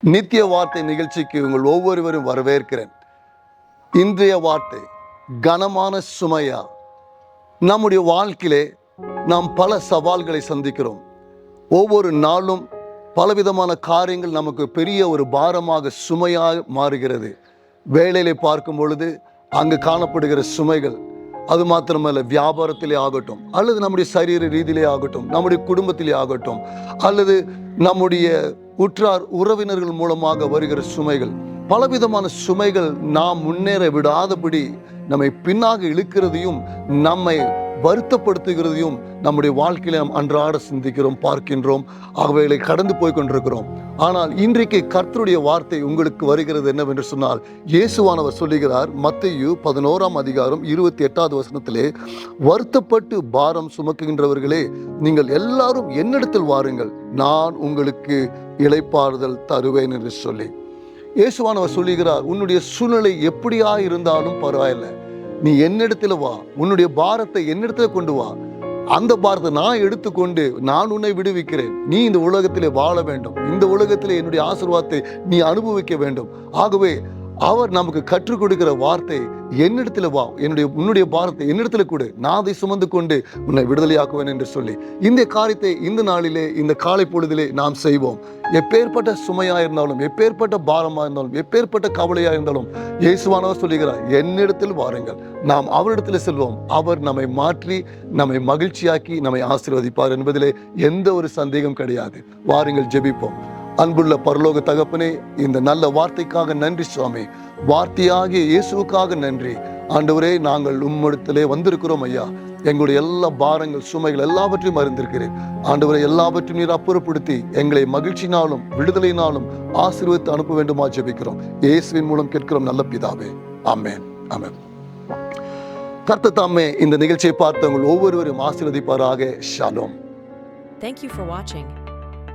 நித்திய வார்த்தை நிகழ்ச்சிக்கு உங்கள் ஒவ்வொருவரும் வரவேற்கிறேன். இன்றைய வார்த்தை கனமான சுமையா? நம்முடைய வாழ்க்கையிலே நாம் பல சவால்களை சந்திக்கிறோம். ஒவ்வொரு நாளும் பலவிதமான காரியங்கள் நமக்கு பெரிய ஒரு பாரமாக சுமையாக மாறுகிறது. வேலையிலே பார்க்கும் பொழுது அங்கு காணப்படுகிற சுமைகள் அது மாத்திரமல்ல வியாபாரத்திலே ஆகட்டும் அல்லது நம்முடைய சரீர ரீதியிலே ஆகட்டும் நம்முடைய குடும்பத்திலே ஆகட்டும் அல்லது நம்முடைய உற்றார் உறவினர்கள் மூலமாக வருகிற சுமைகள். பலவிதமான சுமைகள் நாம் முன்னேற விடாதபடி நம்மை பின்னாக இழுக்கிறதையும் நம்மை வருத்தப்படுத்துகிறதையும் நம்முடைய வாழ்க்கையில நாம் அன்றாட சிந்திக்கிறோம் பார்க்கின்றோம். அவைகளை கடந்து போய் கொண்டிருக்கிறோம் ஆனால் இன்றைக்கு கர்த்தருடைய வார்த்தை உங்களுக்கு வருகிறது என்னவென்று சொன்னால் இயேசுவானவர் சொல்லுகிறார் மத்தையு பதினோராம் அதிகாரம் இருபத்தி எட்டாவது வசனத்திலே வருத்தப்பட்டு பாரம் சுமக்குகின்றவர்களே நீங்கள் எல்லாரும் என்னிடத்தில் வாருங்கள். நான் உங்களுக்கு இழைப்பாறுதல் தருவேன் என்று சொல்லி. இயேசுவானவர் சொல்லுகிறார் உன்னுடைய சூழ்நிலை எப்படியா இருந்தாலும் பரவாயில்லை. நீ என்னிடத்துல வா. உன்னுடைய பாரத்தை என்னிடத்துல கொண்டு வா. அந்த பாரத்தை நான் எடுத்துக்கொண்டு நான் உன்னை விடுவிக்கிறேன். நீ இந்த உலகத்திலே வாழ வேண்டும். இந்த உலகத்திலே என்னுடைய ஆசிர்வாதத்தை நீ அனுபவிக்க வேண்டும். ஆகவே அவர் நமக்கு கற்றுக் கொடுக்கிற வார்த்தை என்னிடத்துல வா என்னுடைய உன்னுடைய பாரத்தை என்னிடத்துல கொடு நான் அதை சுமந்து கொண்டு உன்னை விடுதலையாக்குவேன் என்று சொல்லி இந்த காரியத்தை இந்த நாளிலே இந்த காலை பொழுதிலே நாம் செய்வோம். எப்பேற்பட்ட சுமையா இருந்தாலும் எப்பேற்பட்ட பாரமா இருந்தாலும் எப்பேற்பட்ட கவலையா இருந்தாலும் இயேசுவானவர் சொல்லுகிறார் என்னிடத்தில் வாருங்கள். நாம் அவரிடத்தில் செல்வோம். அவர் நம்மை மாற்றி நம்மை மகிழ்ச்சியாக்கி நம்மை ஆசீர்வதிப்பார் என்பதிலே எந்த ஒரு சந்தேகம் கிடையாது. வாருங்கள் ஜெபிப்போம். அன்புள்ள பரலோக தகப்பனே இந்த நல்ல வார்த்தைக்காக நன்றி சுவாமி. வார்த்தையாகிய இயேசுவுக்காக நன்றி. ஆண்டவரே நாங்கள் உம்மிடத்திலே வந்திருக்கிறோம் ஐயா. எங்களுடைய எல்லா பாரங்கள் சுமைகள் எல்லாவற்றையும் அறிந்திருக்கிறேன் ஆண்டவரை எல்லாவற்றையும் நீர் அப்புறப்படுத்தி எங்களை மகிழ்ச்சினாலும் விடுதலையினாலும் ஆசீர்வதித்து அனுப்ப வேண்டுமா ஜெபிக்கிறோம். இயேசுவின் மூலம் கேட்கிறோம் நல்ல பிதாவே. ஆமேன். ஆமேன். கர்த்த தாமே இந்த நிகழ்ச்சியை பார்த்தவங்க ஒவ்வொருவரும் ஆசீர்வதிப்பாராக. Shalom. Thank you for watching.